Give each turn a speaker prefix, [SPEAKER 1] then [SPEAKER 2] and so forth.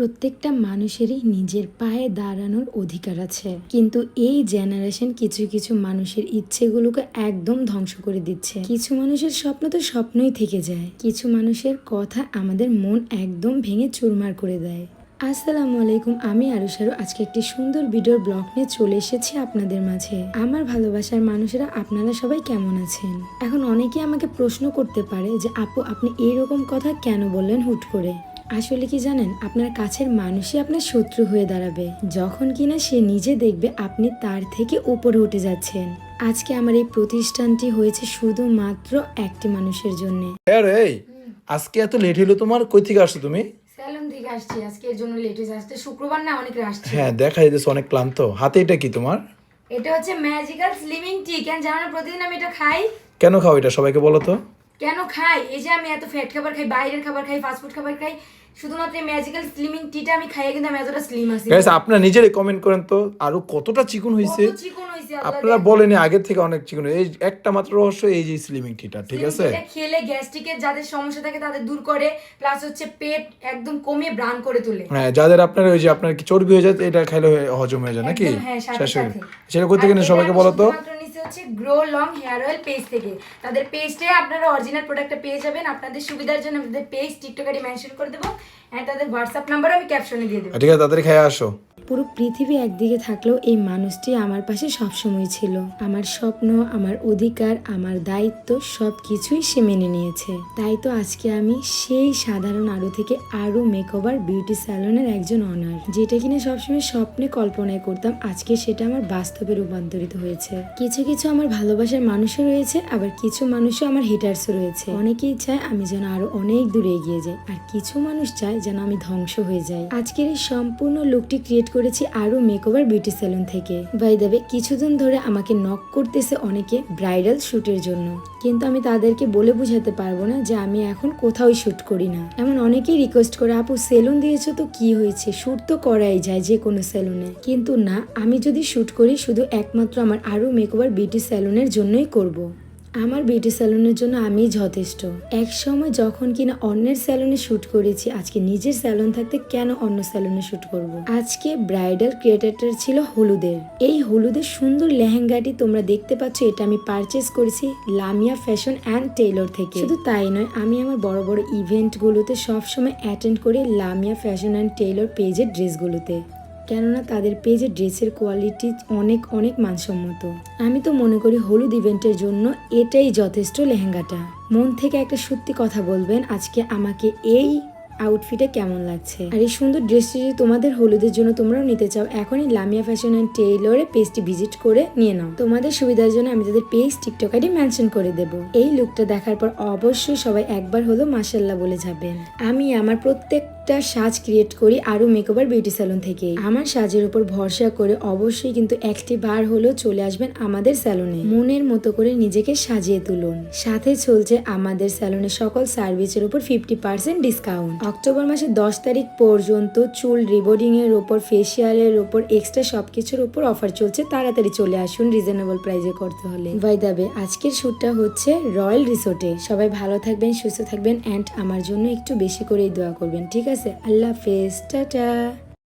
[SPEAKER 1] প্রত্যেকটা মানুষেরই নিজের পায়ে দাঁড়ানোর অধিকার আছে। কিন্তু এই জেনারেশন কিছু কিছু মানুষের ইচ্ছেগুলোকে একদম ধ্বংস করে দিচ্ছে। কিছু মানুষের স্বপ্ন তো স্বপ্নই থেকে যায়। কিছু মানুষের কথা আমাদের মন একদম ভেঙে চুরমার করে দেয়। আসসালামু আলাইকুম, আমি আরুষারু আজকে একটি সুন্দর ভিডিওর ব্লগ নিয়ে চলে এসেছি আপনাদের মাঝে। আমার ভালোবাসার মানুষেরা আপনারা সবাই কেমন আছেন? এখন অনেকে আমাকে প্রশ্ন করতে পারে যে, আপু, আপনি এইরকম কথা কেন বললেন হুট করে? আসলে কি জানেন আপনার কাছের মানুষই আপনার শত্রু হয়ে দাঁড়াবে। যখন কিনা সে নিজে দেখবে আপনি তার থেকে উপরে উঠে যাচ্ছেন। আজকে আমার এই প্রতিষ্ঠানটি হয়েছে শুধুমাত্র একটি মানুষের জন্য।
[SPEAKER 2] আজকে এত লেট হলো তোমার? কই থেকে আসছো তুমি?
[SPEAKER 3] স্যালন থেকে আসছি আজকে এর জন্য লেট হয়েছে। শুক্রবার না অনেক আসছে
[SPEAKER 2] হ্যাঁ দেখা যেতেছে অনেক ক্লান্ত। হাতে এটা কি তোমার?
[SPEAKER 3] এটা হচ্ছে ম্যাজিক্যাল স্লিমিং টি কেন জানো প্রতিদিন আমি এটা খাই।
[SPEAKER 2] কেন খাও এটা? সবাইকে বলো তো।
[SPEAKER 3] কেন খাই? এই যে আমি এত ফ্যাট খাবার খাই বাইরের খাবার খাই ফাস্টফুড খাবার খাই শুধুমাত্র ম্যাজিক্যাল স্লিমিং টিটা আমি খাইয়ে কিন্তু আমি এতটা স্লিম আছি।
[SPEAKER 2] গাইস আপনারা নিজেরাই কমেন্ট করেন তো আরও কতটা চিকন হয়েছে
[SPEAKER 3] কত চিকন আল্লাহ
[SPEAKER 2] আপনারা বলেনি আগের থেকে অনেক চিকন এই একটা মাত্র রহস্য এই যে স্লিমিং টিটা ঠিক আছে?
[SPEAKER 3] এটা খেলে গ্যাস্ট্রিকের যাদের সমস্যা থাকে তাদের দূর করে প্লাস হচ্ছে পেট একদম কমিয়ে ব্রান করে তোলে।
[SPEAKER 2] হ্যাঁ যাদের আপনার ওই যে আপনার কি চর্বি হয়ে যায় এটা খাইলে হয়ে- হজম হয়ে যায় নাকি?
[SPEAKER 3] হ্যাঁ।
[SPEAKER 2] সেটা করতে গেলে সবাইকে বলো তো।
[SPEAKER 3] হচ্ছে grow long hair oil page থেকে। তাদের পেজটে আপনারা অরিজিনাল প্রোডাক্টটা পেয়ে যাবেন। আপনাদের সুবিধার জন্য আমাদের পেজ টিকটকারে মেনশন করে দেবো। অ্যান্ড তাদের হোয়াটসঅ্যাপ নাম্বার আমি ক্যাপশনে দিয়ে দেবো।
[SPEAKER 2] ঠিক আছে, তাড়াতাড়ি খেয়ে আসো।
[SPEAKER 1] পুরো পৃথিবী একদিকে থাকলেও এই মানুষটি আমার পাশে সবসময় ছিল। আমার স্বপ্ন, আমার অধিকার, আমার দায়িত্ব সব কিছুই সে মেনে নিয়েছে। তাই তো আজকে আমি সেই সাধারণ আরও থেকে আরও মেকওভার বিউটি স্যালনের একজন অনার, যেটা কিনা সবসময় স্বপ্নে কল্পনায় করতাম আজকে সেটা আমার বাস্তবে রূপান্তরিত হয়েছে। কিছু কিছু আমার ভালোবাসার মানুষও রয়েছে, আবার কিছু মানুষও আমার হিটার্সও রয়েছে। অনেকেই চায় আমি যেন আরও অনেক দূরে এগিয়ে যাই, আর কিছু মানুষ চায় যেন আমি ধ্বংস হয়ে যাই। আজকের এই সম্পূর্ণ লুকটি ক্রিয়েট করেছি আরও মেকওভার বিউটি সেলুন থেকে। বাই দেবে কিছুদিন ধরে আমাকে নক করতেছে অনেকে ব্রাইডাল শুটের জন্য। কিন্তু আমি তাদেরকে বলে বুঝাতে পারব না যে আমি এখন কোথাও শুট করি না। এমন অনেকেই রিকোয়েস্ট করে, আপু সেলুন দিয়েছ তো কি হয়েছে? শুট তো করাই যায় যে কোনো সেলুনে কিন্তু না, আমি যদি শুট করি, শুধু একমাত্র আমার আরও মেকওভার বিউটি সেলুনের জন্যই করব। আমার বিউটি স্যালনের জন্য আমি যথেষ্ট। এক সময় যখন কিনা অন্যের স্যালনে শ্যুট করেছি, আজকে নিজের স্যালন থাকতে কেন অন্য স্যালনে শুট করব। আজকে ব্রাইডাল ক্রিয়েটারটার ছিল হলুদের। এই হলুদের সুন্দর লেহেঙ্গাটি তোমরা দেখতে পাচ্ছ, এটা আমি পারচেস করেছি লামিয়া ফ্যাশন অ্যান্ড টেইলর থেকে। শুধু তাই নয়, আমি আমার বড় বড় ইভেন্টগুলোতে সবসময় অ্যাটেন্ড করি লামিয়া ফ্যাশন অ্যান্ড টেইলর পেজের ড্রেসগুলোতে কেননা তাদের পেজে ড্রেসের কোয়ালিটি অনেক অনেক মানসম্মত। আমি তো মনে করি হলুদ ইভেন্টের জন্য এটাই যথেষ্ট লেহেঙ্গাটা। মন থেকে একটা সত্যি কথা বলবেন, আজকে আমাকে এই আউটফিটে কেমন লাগছে? আর এই সুন্দর ড্রেসটি যদি তোমাদের হলুদের জন্য তোমরাও নিতে চাও, এখনই লামিয়া ফ্যাশন অ্যান্ড টেইলরে পেজটি ভিজিট করে নিয়ে নাও। তোমাদের সুবিধার জন্য আমি তাদের পেজ টিকটক আইডি মেনশন করে দেব। এই লুকটা দেখার পর অবশ্যই সবাই একবার হলো মাসাল্লাহ বলে যাবেন। আমি আমার প্রত্যেকটা সাজ ক্রিয়েট করি আরও মেকওভার বিউটি স্যালন থেকে আমার সাজের উপর ভরসা করে অবশ্যই কিন্তু একটি বার হলেও চলে আসবেন আমাদের স্যালনে মনের মতো করে নিজেকে সাজিয়ে তুলুন। সাথে চলছে আমাদের স্যালনে সকল সার্ভিসের উপর ফিফটি পার্সেন্ট ডিসকাউন্ট অক্টোবর মাসের দশ তারিখ পর্যন্ত চুল রিবোর্ডিং এর উপর ফেসিয়ালের উপর এক্সট্রা সবকিছুর উপর অফার চলছে। তাড়াতাড়ি চলে আসুন রিজনেবল প্রাইজে করতে হলে। বাই দাবে আজকের শ্যুটটা হচ্ছে রয়্যাল রিসোর্টে। সবাই ভালো থাকবেন, সুস্থ থাকবেন অ্যান্ড আমার জন্য একটু বেশি করেই দোয়া করবেন, ঠিক আছে। আল্লাহ হাফেজ। টাটা।